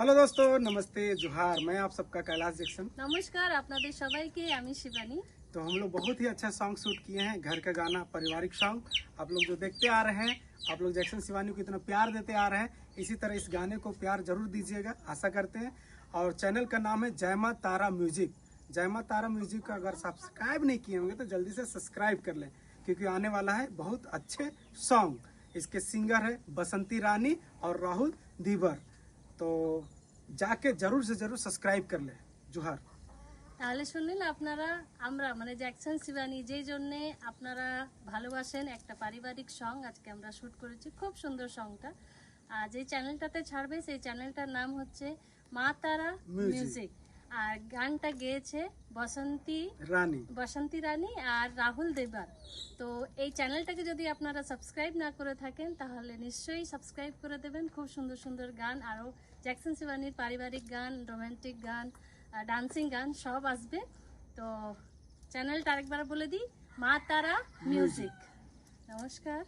Hello दोस्तों नमस्ते जोहार मैं आप सबका कैलाश जैक्सन নমস্কার আপনাদের সবাইকে আমি শিবানী तो हम लोग बहुत ही अच्छा सॉन्ग शूट किए हैं घर का गाना पारिवारिक सॉन्ग आप लोग जो देखते आ रहे हैं आप लोग जैक्सन शिवानी को इतना प्यार देते आ रहे हैं इसी तरह इस गाने को प्यार जरूर दीजिएगा आशा करते हैं और चैनल का नाम है जयमा तारा म्यूजिक जयमा तारा म्यूजिक का अगर सब्सक्राइब नहीं किए होंगे तो जल्दी से सब्सक्राइब कर लें क्योंकि आने वाला है बहुत अच्छे सॉन्ग इसके सिंगर है बसंती रानी और राहुल धीवर तो जाके जरूर से जरूर सब्सक्राइब कर ले जोहार তাহলে শুনলেন আপনারা আমরা মানে জ্যাকসন শিবানী যেই জন্যে আপনারা ভালোবাসেন একটা পারিবারিক সং আজকে আমরা শুট করেছি খুব সুন্দর সংটা আর যে চ্যানেলটাতে ছাড়বে সেই চ্যানেলটার নাম হচ্ছে মা তারা Music। মিউজিক আর গানটা গেয়েছে বসন্তী রানী। বসন্তী রানী আর রাহুল দেবার। তো এই চ্যানেলটাকে যদি আপনারা সাবস্ক্রাইব না করে থাকেন তাহলে নিশ্চয়ই সাবস্ক্রাইব করে দেবেন। খুব সুন্দর সুন্দর গান আরও জ্যাকসন শিবানীর পারিবারিক গান রোম্যান্টিক গান ডান্সিং গান সব আসবে। তো চ্যানেলটা আরেকবার বলে দিই মা তারা মিউজিক নমস্কার।